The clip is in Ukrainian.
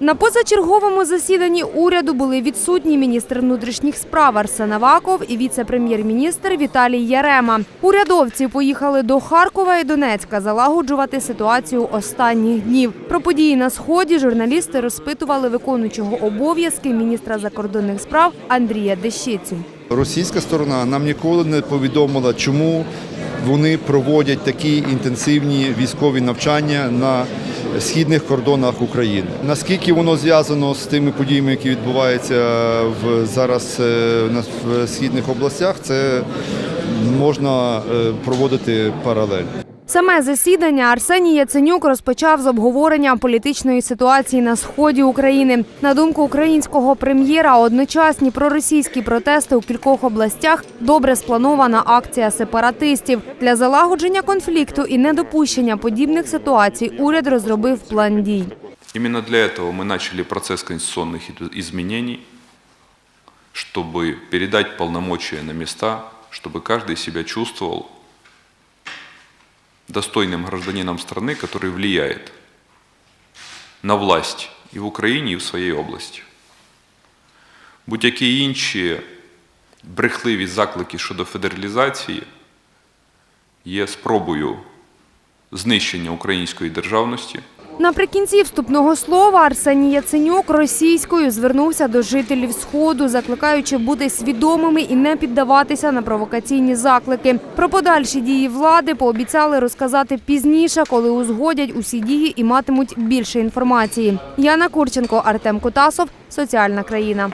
На позачерговому засіданні уряду були відсутні міністр внутрішніх справ Арсен Аваков і віце-прем'єр-міністр Віталій Ярема. Урядовці поїхали до Харкова і Донецька залагоджувати ситуацію останніх днів. Про події на сході журналісти розпитували виконуючого обов'язки міністра закордонних справ Андрія Дещицю. Російська сторона нам ніколи не повідомила, чому вони проводять такі інтенсивні військові навчання на східних кордонах України. Наскільки воно зв'язано з тими подіями, які відбуваються в зараз е, в східних областях, це можна е, проводити паралель. Саме засідання Арсеній Яценюк розпочав з обговорення політичної ситуації на сході України. На думку українського прем'єра, одночасні проросійські протести у кількох областях добре спланована акція сепаратистів. Для залагодження конфлікту і недопущення подібних ситуацій уряд розробив план дій. Именно для этого мы начали процесс конституционных иду- изменений, чтобы передать полномочия на места, чтобы каждый себя чувствовал достойным гражданином страны, который влияет на власть і в Україні, і в своїй області. Будь-які інші брехливі заклики щодо федералізації є спробою знищення української державності. Наприкінці вступного слова Арсеній Яценюк російською звернувся до жителів сходу, закликаючи бути свідомими і не піддаватися на провокаційні заклики. Про подальші дії влади пообіцяли розказати пізніше, коли узгодять усі дії і матимуть більше інформації. Яна Курченко, Артем Кутасов, соціальна країна.